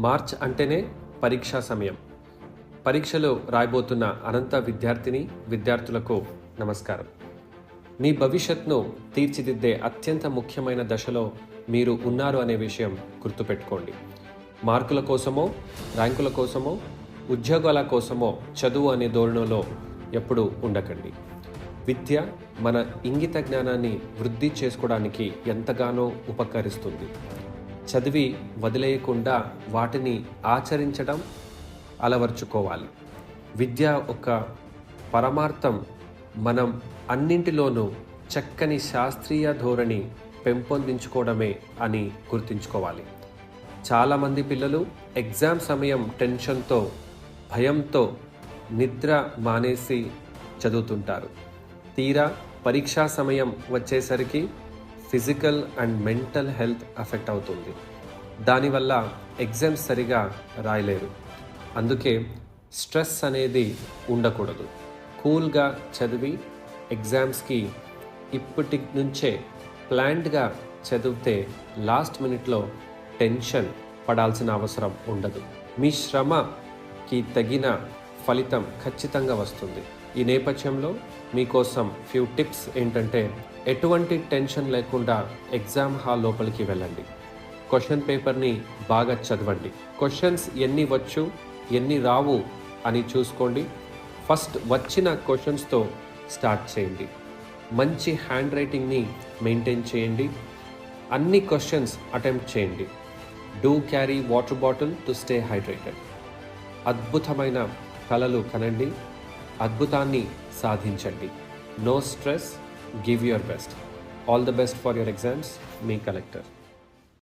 March అంటేనే పరీక్షా సమయం. పరీక్షలో రాయబోతున్న అనంత విద్యార్థిని విద్యార్థులకు నమస్కారం. మీ భవిష్యత్ను తీర్చిదిద్దే అత్యంత ముఖ్యమైన దశలో మీరు ఉన్నారు అనే విషయం గుర్తుపెట్టుకోండి. మార్కుల కోసమో ర్యాంకుల కోసమో ఉద్యోగాల కోసమో చదువు అనే ధోరణిలో ఎప్పుడూ ఉండకండి. విద్య మన ఇంగిత జ్ఞానాన్ని వృద్ధి చేసుకోవడానికి ఎంతగానో ఉపకరిస్తుంది. చదివి వదిలేయకుండా వాటిని ఆచరించడం అలవర్చుకోవాలి. విద్య ఒక పరమార్థం. మనం అన్నింటిలోనూ చక్కని శాస్త్రీయ ధోరణి పెంపొందించుకోవడమే అని గుర్తుంచుకోవాలి. చాలామంది పిల్లలు ఎగ్జామ్ సమయం టెన్షన్తో భయంతో నిద్ర మానేసి చదువుతుంటారు. తీరా పరీక్షా సమయం వచ్చేసరికి physical and mental health affect అవుతుంది. దానివల్ల ఎగ్జామ్స్ సరిగా రాయలేరు. అందుకే స్ట్రెస్ అనేది ఉండకూడదు. కూల్గా చదివి ఎగ్జామ్స్కి ఇప్పటి నుంచే ప్లాన్డ్గా చదివితే లాస్ట్ మినిట్లో టెన్షన్ పడాల్సిన అవసరం ఉండదు. మీ శ్రమకి తగిన ఫలితం ఖచ్చితంగా వస్తుంది. ఈ నేపథ్యంలో మీకోసం ఫ్యూ టిప్స్ ఏంటంటే ఎటువంటి టెన్షన్ లేకుండా ఎగ్జామ్ హాల్ లోపలికి వెళ్ళండి. క్వశ్చన్ పేపర్ని బాగా చదవండి. క్వశ్చన్స్ ఎన్ని వచ్చు ఎన్ని రావు అని చూసుకోండి. ఫస్ట్ వచ్చిన క్వశ్చన్స్తో స్టార్ట్ చేయండి. మంచి హ్యాండ్ రైటింగ్ని మెయింటైన్ చేయండి. అన్ని క్వశ్చన్స్ అటెంప్ట్ చేయండి. Do carry water bottle to stay hydrated. అద్భుతమైన కళలు కనండి. అద్భుతాన్ని సాధించండి. No stress give your best all the best for your exams me collector.